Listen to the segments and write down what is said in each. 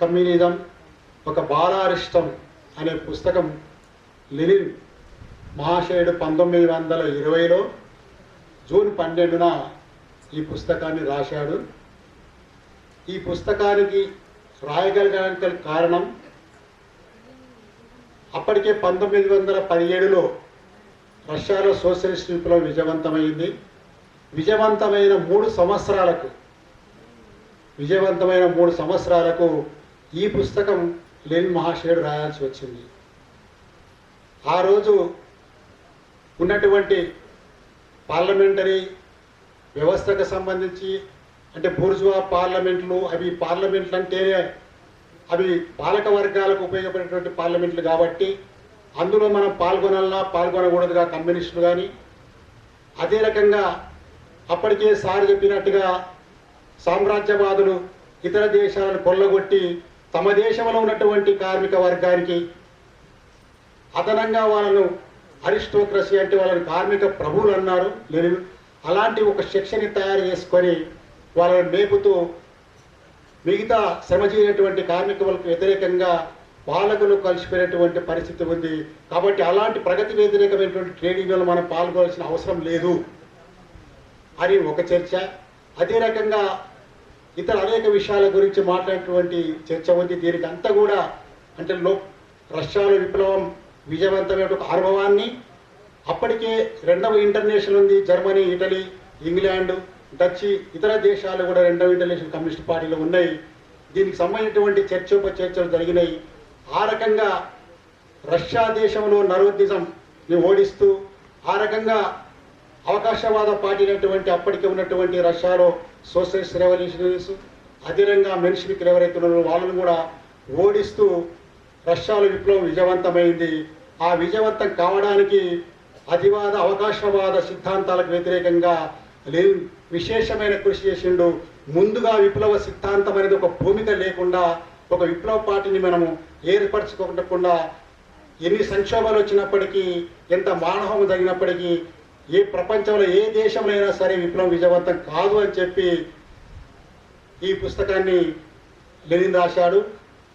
Communism ఒక బాలారిష్టం అనే పుస్తకం లెనిన్ మహాశయుడు పంతొమ్మిది వందల ఇరవైలో జూన్ పన్నెండున ఈ పుస్తకాన్ని రాశాడు. ఈ పుస్తకానికి రాయగలగడానికి కారణం అప్పటికే పంతొమ్మిది వందల పదిహేడులో రష్యాలో సోషలిస్ట్ విప్లవం విజయవంతమైంది. విజయవంతమైన మూడు సంవత్సరాలకు విజయవంతమైన మూడు సంవత్సరాలకు ఈ పుస్తకం లెనిన్ మహాశయుడు రాయాల్సి వచ్చింది. ఆ రోజు ఉన్నటువంటి పార్లమెంటరీ వ్యవస్థకు సంబంధించి అంటే బూర్జువా పార్లమెంట్లు అవి పార్లమెంట్లు అంటేనే అవి పాలక వర్గాలకు ఉపయోగపడేటువంటి పార్లమెంట్లు కాబట్టి అందులో మనం పాల్గొనాలా పాల్గొనకూడదుగా కమ్యూనిస్టులు కానీ అదే రకంగా అప్పటికే సార్ చెప్పినట్టుగా సామ్రాజ్యవాదులు ఇతర దేశాలను కొల్లగొట్టి తమ దేశంలో ఉన్నటువంటి కార్మిక వర్గానికి అదనంగా వాళ్ళను అరిస్టోక్రసీ అంటే వాళ్ళని కార్మిక ప్రభువులు అన్నారు. నేను అలాంటి ఒక శిక్షని తయారు చేసుకొని వాళ్ళని మేపుతూ మిగతా చేయనటువంటి కార్మికులకు వ్యతిరేకంగా పాలకులు కలిసిపోయినటువంటి పరిస్థితి ఉంది. కాబట్టి అలాంటి ప్రగతి వ్యతిరేకమైనటువంటి ట్రేడ్ యూనియన్లు మనం పాల్గొనాల్సిన అవసరం లేదు అని ఒక చర్చ. అదే రకంగా ఇతర అనేక విషయాల గురించి మాట్లాడేటువంటి చర్చ ఉంది. దీనికి అంతా కూడా అంటే లో రష్యాలో విప్లవం విజయవంతమైన ఒక అనుభవాన్ని అప్పటికే రెండవ ఇంటర్నేషనల్ ఉంది. జర్మనీ ఇటలీ ఇంగ్లాండ్ డచ్ ఇతర దేశాలు కూడా రెండవ ఇంటర్నేషనల్ కమ్యూనిస్ట్ పార్టీలో ఉన్నాయి. దీనికి సంబంధించినటువంటి చర్చోపచర్చలు జరిగినాయి. ఆ రకంగా రష్యా దేశంలో నరోద్దిజం ఓడిస్తూ ఆ రకంగా అవకాశవాద పార్టీ అప్పటికే ఉన్నటువంటి రష్యాలో సోషలిస్ట్ రెవల్యూషనరీస్ అధిరంగా మెన్షివిక్లు ఎవరైతే ఉన్నారో వాళ్ళని కూడా ఓడిస్తూ రష్యాలో విప్లవం విజయవంతమైంది. ఆ విజయవంతం కావడానికి అతివాద అవకాశవాద సిద్ధాంతాలకు వ్యతిరేకంగా లెనిన్ విశేషమైన కృషి చేసిండు. ముందుగా విప్లవ సిద్ధాంతం అనేది ఒక భూమిక లేకుండా ఒక విప్లవ పార్టీని మనము ఏర్పరచుకోకుండా ఎన్ని సంక్షోభాలు వచ్చినప్పటికీ ఎంత మానవం జరిగినప్పటికీ ఏ ప్రపంచంలో ఏ దేశంలో అయినా సరే విప్లవం విజయవంతం కాదు అని చెప్పి ఈ పుస్తకాన్ని లెనిన్ రాశాడు.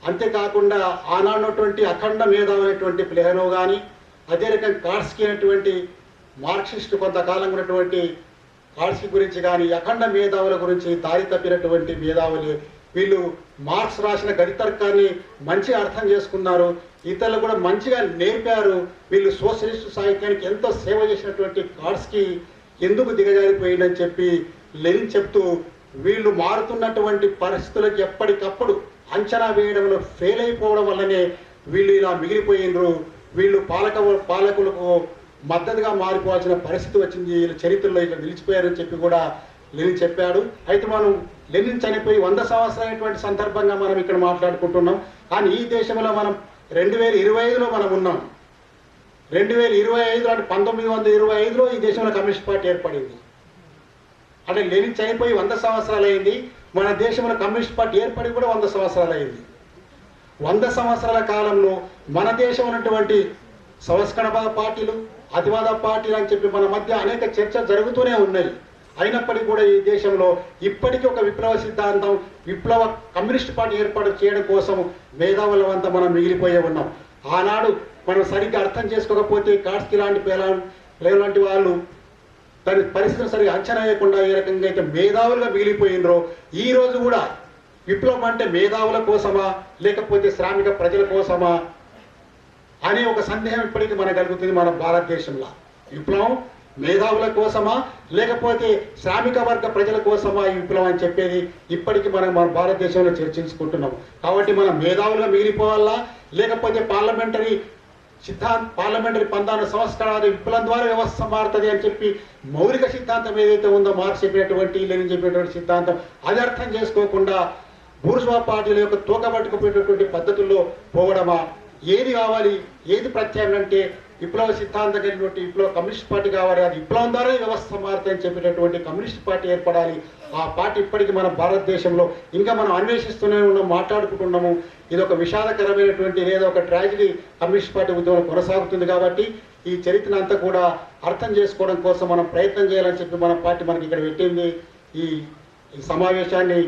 అంతేకాకుండా ఆనాడున్నటువంటి అఖండ మేధావైనటువంటి ప్లెహనో కానీ అదే రకంగా కార్స్కి అయినటువంటి మార్క్సిస్ట్ కొంతకాలం ఉన్నటువంటి కార్స్కి గురించి కానీ అఖండ మేధావుల గురించి దారి తప్పినటువంటి మేధావులు వీళ్ళు మార్క్స్ రాసిన గణితర్కాన్ని మంచి అర్థం చేసుకున్నారు. ఇతరులు కూడా మంచిగా నేర్పారు. వీళ్ళు సోషలిస్ట్ సాహిత్యానికి ఎంతో సేవ చేసినటువంటి కార్డ్స్కి ఎందుకు దిగజారిపోయిందని చెప్పి లెనిన్ చెప్తూ వీళ్ళు మారుతున్నటువంటి పరిస్థితులకు ఎప్పటికప్పుడు అంచనా వేయడంలో ఫెయిల్ అయిపోవడం వల్లనే వీళ్ళు ఇలా మిగిలిపోయినరు. వీళ్ళు పాలక పాలకులకు మద్దతుగా మారిపోవాల్సిన పరిస్థితి వచ్చింది. వీళ్ళ చరిత్రలో ఇట్లా నిలిచిపోయారని చెప్పి కూడా లెనిన్ చెప్పాడు అయితే మనం లెనిన్ చనిపోయి వంద సంవత్సరాలైనటువంటి సందర్భంగా మనం ఇక్కడ మాట్లాడుకుంటున్నాం. కానీ ఈ దేశంలో మనం రెండు వేల ఇరవై ఐదులో మనం ఉన్నాం. రెండు వేల ఇరవై ఐదులో అంటే పంతొమ్మిది వందల ఇరవై ఐదులో ఈ దేశంలో కమ్యూనిస్ట్ పార్టీ ఏర్పడింది. అంటే లెనిన్ చనిపోయి వంద సంవత్సరాలు అయింది మన దేశంలో కమ్యూనిస్ట్ పార్టీ ఏర్పడి కూడా వంద సంవత్సరాలు అయింది వంద సంవత్సరాల కాలంలో మన దేశం ఉన్నటువంటి సంస్కరణ పార్టీలు అతివాద పార్టీలు అని చెప్పి మన మధ్య అనేక చర్చ జరుగుతూనే ఉన్నాయి. అయినప్పటికీ కూడా ఈ దేశంలో ఇప్పటికీ ఒక విప్లవ సిద్ధాంతం విప్లవ కమ్యూనిస్ట్ పార్టీ ఏర్పాటు చేయడం కోసం మేధావులవంతా మనం మిగిలిపోయే ఉన్నాం. ఆనాడు మనం సరిగ్గా అర్థం చేసుకోకపోతే కాట్స్కి లాంటి పేలా లాంటి వాళ్ళు దాని పరిస్థితులు సరిగా అంచనా వేయకుండా ఏ రకంగా అయితే మేధావులుగా మిగిలిపోయినరో ఈ రోజు కూడా విప్లవం అంటే మేధావుల కోసమా లేకపోతే శ్రామిక ప్రజల కోసమా అనే ఒక సందేహం ఇప్పటికీ మనకు కలుగుతుంది మన భారతదేశంలో. విప్లవం మేధావుల కోసమా లేకపోతే శ్రామిక వర్గ ప్రజల కోసమా ఈ విప్లవం అని చెప్పేది ఇప్పటికీ మనం మన భారతదేశంలో చర్చించుకుంటున్నాం. కాబట్టి మనం మేధావులుగా మిగిలిపోవాలా? లేకపోతే పార్లమెంటరీ సిద్ధాంత పార్లమెంటరీ పందాన సంస్కరణ విప్లవం ద్వారా వ్యవస్థ మారుతుంది అని చెప్పి మౌలిక సిద్ధాంతం ఏదైతే ఉందో మార్క్స్ చెప్పినటువంటి లేని చెప్పినటువంటి సిద్ధాంతం అది అర్థం చేసుకోకుండా బూర్జువా పార్టీల యొక్క తూకబట్టుకుపోయేటటువంటి పద్ధతుల్లో పోవడమా? ఏది కావాలి? ఏది ప్రత్యామ్నాయం అంటే విప్లవ సిద్ధాంతం కలిగినటువంటి విప్లవ కమ్యూనిస్ట్ పార్టీ కావాలి అది విప్లవం ద్వారా వ్యవస్థ మారుతాయని చెప్పినటువంటి కమ్యూనిస్ట్ పార్టీ ఏర్పడాలి. ఆ పార్టీ ఇప్పటికీ మన భారతదేశంలో ఇంకా మనం అన్వేషిస్తూనే ఉన్నాం మాట్లాడుకుంటున్నాము. ఇది ఒక విషాదకరమైనటువంటి లేదా ఒక ట్రాజిడీ కమ్యూనిస్ట్ పార్టీ ఉద్యమం కొనసాగుతుంది కాబట్టి ఈ చరిత్రను అంతా కూడా అర్థం చేసుకోవడం కోసం మనం ప్రయత్నం చేయాలని చెప్పి మన పార్టీ మనకి ఇక్కడ పెట్టింది. ఈ సమావేశాన్ని